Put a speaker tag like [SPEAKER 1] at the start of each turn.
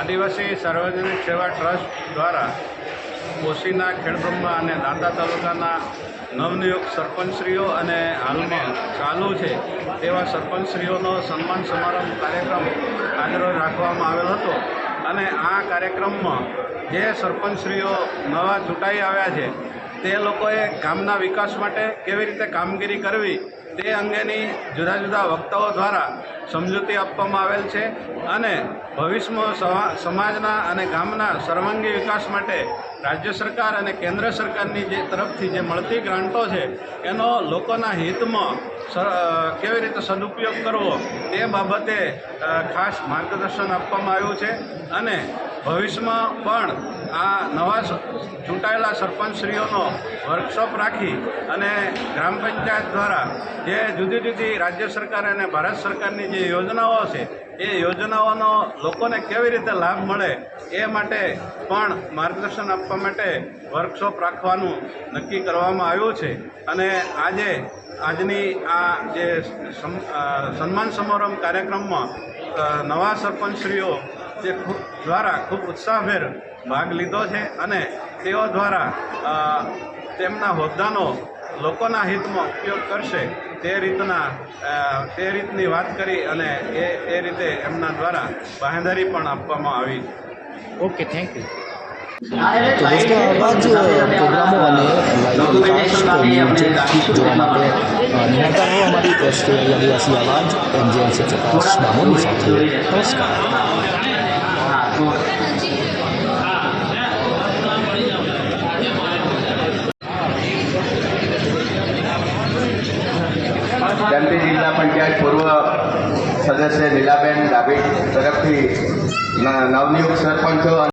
[SPEAKER 1] આદિવાસી સાર્વજનિક સેવા ટ્રસ્ટ દ્વારા કોશીના ખેડબ્રહ્મા અને દાંતા તાલુકાના નવનિયુક્ત સરપંચશ્રીઓ અને હાલમાં ચાલુ છે તેવા સરપંચશ્રીઓનો સન્માન સમારંભ કાર્યક્રમ આજરોજ રાખવામાં આવેલ હતો. અને આ કાર્યક્રમમાં જે સરપંચશ્રીઓ નવા ચૂંટાઈ આવ્યા છે તે લોકોએ ગામના વિકાસ માટે કેવી રીતે કામગીરી કરવી તે અંગેની જુદા જુદા વક્તાઓ દ્વારા સમજૂતી આપવામાં આવેલ છે અને ભવિષ્યમાં સમાજના અને ગામના સર્વાંગી વિકાસ માટે રાજ્ય સરકાર અને કેન્દ્ર સરકારની જે તરફથી જે મળતી ગ્રાન્ટો છે, એનો લોકોના હિતમાં કેવી રીતે સદુપયોગ કરવો તે બાબતે ખાસ માર્ગદર્શન આપવામાં આવ્યું છે. અને ભવિષ્યમાં પણ આ નવા ચૂંટાયેલા સરપંચશ્રીઓનો વર્કશોપ રાખી અને ગ્રામ પંચાયત દ્વારા જે જુદી જુદી રાજ્ય સરકાર અને ભારત સરકારની જે યોજનાઓ છે, એ યોજનાઓનો લોકોને કેવી રીતે લાભ મળે, એ માટે પણ માર્ગદર્શન આપવા માટે વર્કશોપ રાખવાનું નક્કી કરવામાં આવ્યું છે. અને આજે આજની આ જે સન્માન સમારંભ કાર્યક્રમમાં નવા સરપંચશ્રીઓ જે દ્વારા ખૂબ ઉત્સાહભેર ભાગ લીધો છે અને તેઓ દ્વારા તેમના હોદ્દાનો લોકોના હિતમાં ઉપયોગ કરશે તે રીતના તે રીતની વાત કરી અને એ એ રીતે એમના દ્વારા બાંહેધરી પણ આપવામાં આવી.
[SPEAKER 2] ઓકે થેન્ક યુ
[SPEAKER 3] તો દોસ્તો આવા જ પ્રોગ્રામો અને લાઈવ જોવા માટે નિહાળતા રહો અમારી રાષ્ટ્રીય આદિવાસી આવાજ એમજીએમસી ચકાસ બામોની સાથે. નમસ્કાર.
[SPEAKER 4] જંત્રી જિલ્લા પંચાયત પૂર્વ સદસ્ય લીલાબેન ડાભી તરફથી ન- નવનિયુક્ત સરપંચો